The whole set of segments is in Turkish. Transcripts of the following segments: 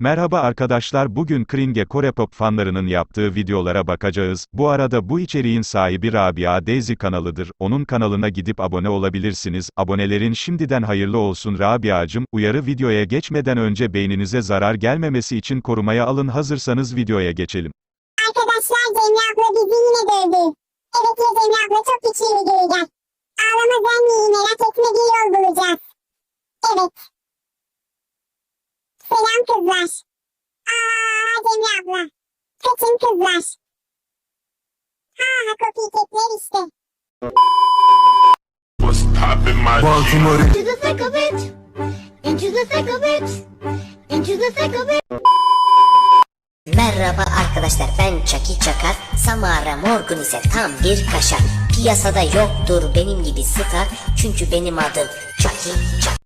Merhaba arkadaşlar bugün Kringe Kore Pop fanlarının yaptığı videolara bakacağız. Bu arada bu içeriğin sahibi Rabia Daisy kanalıdır. Onun kanalına gidip abone olabilirsiniz. Abonelerin şimdiden hayırlı olsun Rabia'cım. Uyarı videoya geçmeden önce beyninize zarar gelmemesi için korumaya alın hazırsanız videoya geçelim. Arkadaşlar Cemre abla bizi yine dövdü. Evet ya Cemre abla çok güçlü bir gel. Ağlama zenmeyi merak etme bir yol bulacağız. Evet. Selam kızlar. Aa Cemre abla. Kaçın kızlar. Ha ha copycatler işte. What's poppin' my Baltimore Into the thick of it. Into the thick of it. Into the thick of it. Merhaba arkadaşlar ben Chucky Çakar Samara Morgun ise tam bir kaşar Piyasada yoktur benim gibi star Çünkü benim adım Chucky Çakar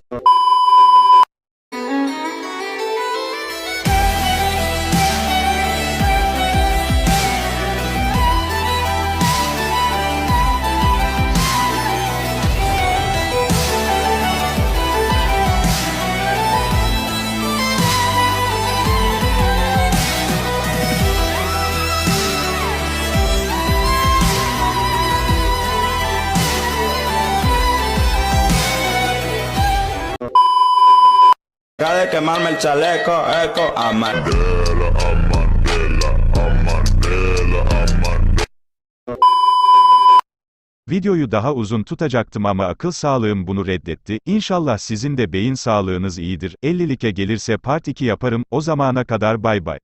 Deja de quemarme el chaleco, eco, aman. Videoyu daha uzun tutacaktım ama akıl sağlığım bunu reddetti. İnşallah sizin de beyin sağlığınız iyidir. 50'like gelirse part 2 yaparım. O zamana kadar bay bay.